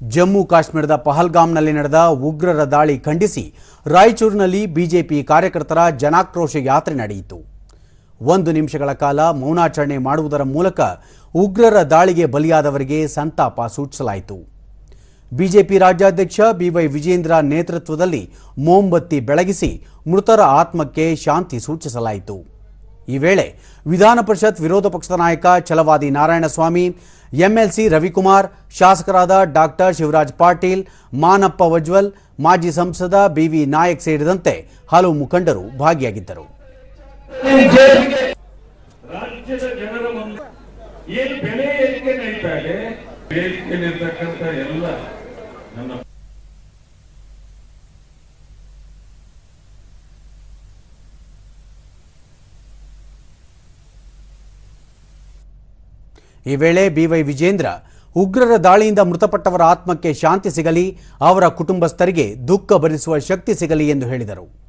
ಜಮ್ಮು ಕಾಶ್ಮೀರದ ಪಹಲ್ಗಾಮ್ನಲ್ಲಿ ನಡೆದ ಉಗ್ರರ ದಾಳಿ ಖಂಡಿಸಿ ರಾಯಚೂರಿನಲ್ಲಿ ಬಿಜೆಪಿ ಕಾರ್ಯಕರ್ತರ ಜನಾಕ್ರೋಶ ಯಾತ್ರೆ ನಡೆಯಿತು. ಒಂದು ನಿಮಿಷಗಳ ಕಾಲ ಮೌನಾಚರಣೆ ಮಾಡುವುದರ ಮೂಲಕ ಉಗ್ರರ ದಾಳಿಗೆ ಬಲಿಯಾದವರಿಗೆ ಸಂತಾಪ ಸೂಚಿಸಲಾಯಿತು. ಬಿಜೆಪಿ ರಾಜ್ಯಾಧ್ಯಕ್ಷ ಬಿವೈ ವಿಜೇಂದ್ರ ನೇತೃತ್ವದಲ್ಲಿ ಮೋಂಬತ್ತಿ ಬೆಳಗಿಸಿ ಮೃತರ ಆತ್ಮಕ್ಕೆ ಶಾಂತಿ ಸೂಚಿಸಲಾಯಿತು. ಈ ವೇಳೆ ವಿಧಾನ ಪರಿಷತ್ ವಿರೋಧ ಪಕ್ಷದ ನಾಯಕ ಛಲವಾದಿ ನಾರಾಯಣಸ್ವಾಮಿ ಎಂಎಲ್ಸಿ ರವಿಕುಮಾರ್, ಶಾಸಕರಾದ ಡಾಕ್ಟರ್ ಶಿವರಾಜ್ ಪಾಟೀಲ್, ಮಾನಪ್ಪ ವಜ್ವಲ್, ಮಾಜಿ ಸಂಸದ ಬಿವಿ ನಾಯಕ್ ಸೇರಿದಂತೆ ಹಲವು ಮುಖಂಡರು ಭಾಗಿಯಾಗಿದ್ದರು. ರಾಜ್ಯದ ಈ ವೇಳೆ ಬಿವೈ ವಿಜೇಂದ್ರ ಉಗ್ರರ ದಾಳಿಯಿಂದ ಮೃತಪಟ್ಟವರ ಆತ್ಮಕ್ಕೆ ಶಾಂತಿ ಸಿಗಲಿ, ಅವರ ಕುಟುಂಬಸ್ಥರಿಗೆ ದುಃಖ ಭರಿಸುವ ಶಕ್ತಿ ಸಿಗಲಿ ಎಂದು ಹೇಳಿದರು.